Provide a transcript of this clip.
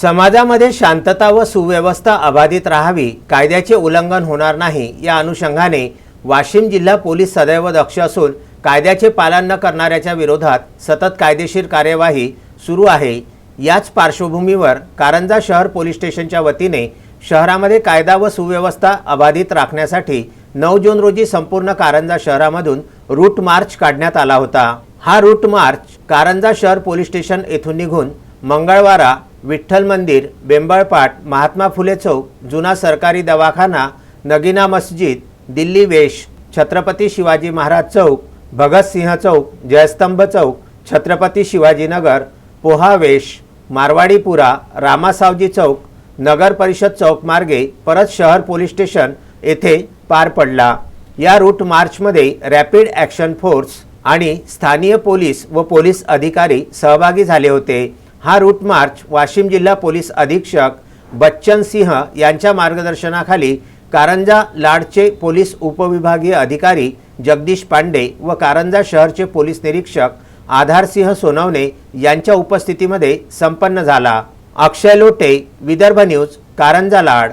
समाजामध्ये शांतता व सुव्यवस्था अबाधित राहावी कायद्याचे उल्लंघन होणार नाही या अनुषंगाने वाशिम जिल्हा पोलीस सदैव दक्ष असून कायद्याचे पालन न करणाऱ्याच्या विरोधात सतत कायदेशीर कार्यवाही सुरू आहे. याच पार्श्वभूमीवर कारंजा शहर पोलीस स्टेशनच्या वतीने शहरामध्ये कायदा व सुव्यवस्था अबाधित राखण्यासाठी नऊ जून रोजी संपूर्ण कारंजा शहरामधून रूट मार्च काढण्यात आला होता. हा रूट मार्च कारंजा शहर पोलीस स्टेशन येथून निघून मंगळवारा विठ्ठल मंदिर बेंबळपाट महात्मा फुले चौक जुना सरकारी दवाखाना नगिना मस्जिद दिल्ली वेश छत्रपती शिवाजी महाराज चौक भगतसिंह चौक जयस्तंभ चौक छत्रपती शिवाजीनगर पोहावेश मारवाडीपुरा रामासावजी चौक नगर परिषद चौक मार्गे परत शहर पोलीस स्टेशन येथे पार पडला. या रूट मार्चमध्ये रॅपिड ॲक्शन फोर्स आणि स्थानीय पोलीस व पोलीस अधिकारी सहभागी झाले होते. हा रूट मार्च वाशिम जिल्हा पोलीस अधीक्षक बच्चन सिंह यांच्या मार्गदर्शनाखाली कारंजा लाडचे पोलीस उपविभागीय अधिकारी जगदीश पांडे व कारंजा शहरचे पोलीस निरीक्षक आधारसिंह सोनवणे यांच्या उपस्थितीमध्ये संपन्न झाला. अक्षय लोटे विदर्भ न्यूज कारंजा लाड.